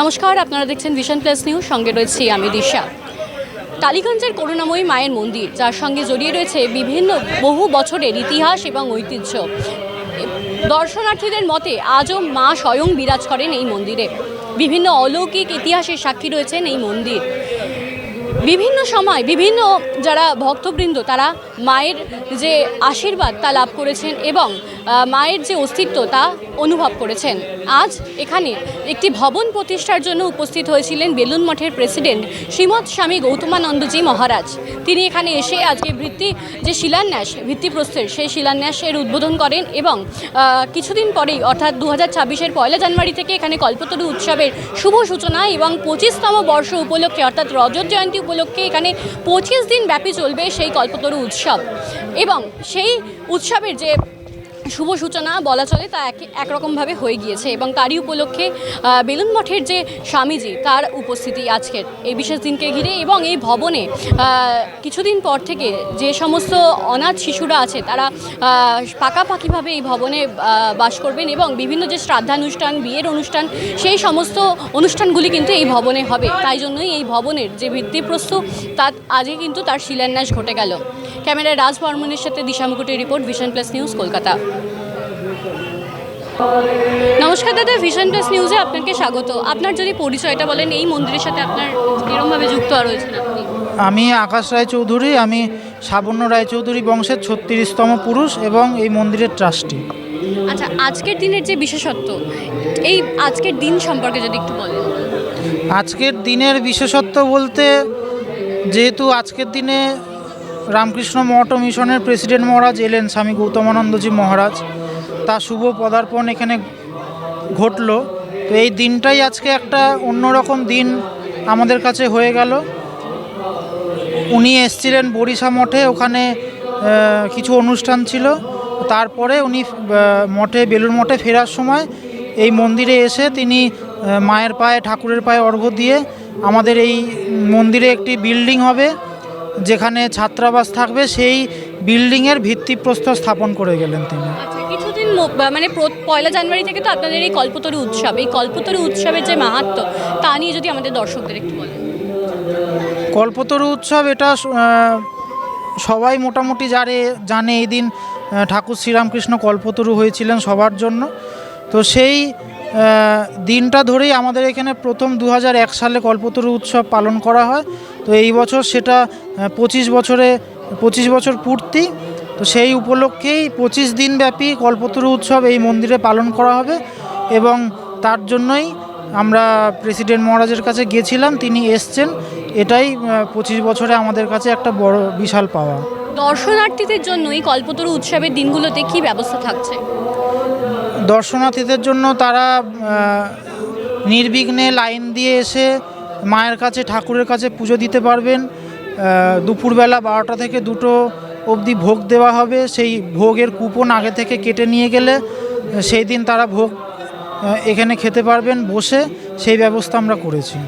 নমস্কার, আপনারা দেখছেন ভিশন প্লাস নিউজ সঙ্গে রয়েছি আমি দিশা। টালিগঞ্জের করুণাময়ী মায়ের মন্দির, যার সঙ্গে জড়িয়ে রয়েছে বিভিন্ন বহু বছরের ইতিহাস এবং ঐতিহ্য। দর্শনার্থীদের মতে, আজও মা স্বয়ং বিরাজ করেন এই মন্দিরে। বিভিন্ন অলৌকিক ইতিহাসের সাক্ষী রয়েছেন এই মন্দির। বিভিন্ন সময় বিভিন্ন যারা ভক্তবৃন্দ, তারা মায়ের যে আশীর্বাদ তা লাভ করেছেন এবং মায়ের যে অস্তিত্ব তা অনুভব করেছেন। আজ এখানে একটি ভবন প্রতিষ্ঠার জন্য উপস্থিত হয়েছিলেন বেলুন মঠের প্রেসিডেন্ট শ্রীমৎ স্বামী গৌতমানন্দজি মহারাজ। তিনি এখানে এসে আজকে ভিত্তি যে শিলান্যাস, ভিত্তিপ্রস্তর, সেই শিলান্যাসের উদ্বোধন করেন এবং কিছুদিন পরেই, অর্থাৎ দু হাজার ছাব্বিশের পয়লা জানুয়ারি থেকে এখানে কল্পতরু উৎসবের শুভ সূচনা এবং পঁচিশতম বর্ষ উপলক্ষে, অর্থাৎ রজত জয়ন্তী উপলক্ষে এখানে পঁচিশ দিন ব্যাপী চলবে সেই কল্পতরু উৎসব। এবং সেই উৎসবের যে শুভ সূচনা বলা চলে, তা এক একরকমভাবে হয়ে গিয়েছে এবং তারই উপলক্ষে বেলুন মঠের যে স্বামীজি, তার উপস্থিতি আজকের। এই বিশেষ দিনকে ঘিরে এবং এই ভবনে কিছুদিন পর থেকে যে সমস্ত অনাথ শিশুরা আছে, তারা পাকাপাকিভাবে এই ভবনে বাস করবেন এবং বিভিন্ন যে শ্রাদ্ধানুষ্ঠান, বিয়ের অনুষ্ঠান, সেই সমস্ত অনুষ্ঠানগুলি কিন্তু এই ভবনে হবে। তাই জন্যই এই ভবনের যে ভিত্তিপ্রস্তর তা আজকে কিন্তু তার শিলান্যাস ঘটে গেল। ক্যামেরায় রাজ বর্মনের সাথে Disha মুকুটের report, vision plus news, Kolkata. নমস্কার দাদা ভিশন প্লাস নিউজে আপনাকে স্বাগত। আপনার যদি পরিচয়টা বলেন এই মন্দিরের সাথে আপনার কিরমভাবে যুক্ত রয়েছেন আপনি? আমি আকাশ রায়চৌধুরী আমি সাবর্ণ রায়চৌধুরী বংশের ছত্রিশতম পুরুষ এবং এই মন্দিরের ট্রাস্টি। আচ্ছা আজকের দিনের যে বিশেষত্ব এই আজকের দিন সম্পর্কে যদি একটু বলেন। আজকের দিনের বিশেষত্ব বলতে যেহেতু আজকের দিনে রামকৃষ্ণ মঠ মিশনের প্রেসিডেন্ট মহারাজ এলেন স্বামী গৌতমানন্দজি মহারাজ। তা শুভ পদার্পণ এখানে ঘটলো। তো এই দিনটাই আজকে একটা অন্যরকম দিন আমাদের কাছে হয়ে গেল। উনি এসছিলেন বরিশা মঠে, ওখানে কিছু অনুষ্ঠান ছিল। তারপরে উনি মঠে বেলুর মঠে ফেরার সময় এই মন্দিরে এসে তিনি মায়ের পায়ে, ঠাকুরের পায়ে অর্ঘ্য দিয়ে আমাদের এই মন্দিরে একটি বিল্ডিং হবে। যেখানে ছাত্রাবাস থাকবে সেই বিল্ডিংয়ের ভিত্তিপ্রস্তর স্থাপন করে গেলেন তিনি। আচ্ছা কিছুদিন মানে পয়লা জানুয়ারি থেকে তো আপনাদের এই কল্পতরু উৎসব এই কল্পতরু উৎসবের যে মাহাত্ম তা নিয়ে যদি আমাদের দর্শকদের একটু বলেন। কল্পতরু উৎসব এটা সবাই মোটামুটি জানে জানে এই দিন ঠাকুর শ্রীরামকৃষ্ণ কল্পতরু হয়েছিলেন সবার জন্য। তো সেই দিনটা ধরেই আমাদের এখানে প্রথম দু হাজার এক সালে কল্পতরু উৎসব পালন করা হয়। তো এই বছর সেটা পঁচিশ বছরে পঁচিশ বছর পূর্তি তো সেই উপলক্ষেই পঁচিশ দিনব্যাপী কল্পতরু উৎসব এই মন্দিরে পালন করা হবে এবং তার জন্যই আমরা প্রেসিডেন্ট মহারাজের কাছে গিয়েছিলাম তিনি এসছেন। এটাই পঁচিশ বছরে আমাদের কাছে একটা বড় বিশাল পাওয়া। দর্শনার্থীদের জন্য এই কল্পতরু উৎসবের দিনগুলোতে কি ব্যবস্থা থাকছে? দর্শনার্থীদের জন্য তারা নির্বিঘ্নে লাইন দিয়ে এসে মায়ের কাছে, ঠাকুরের কাছে পুজো দিতে পারবেন। দুপুরবেলা বারোটা থেকে দুটো অবধি ভোগ দেওয়া হবে। সেই ভোগের কুপন আগে থেকে কেটে নিয়ে গেলে সেই দিন তারা ভোগ এখানে খেতে পারবেন, বসে সেই ব্যবস্থা আমরা করেছি।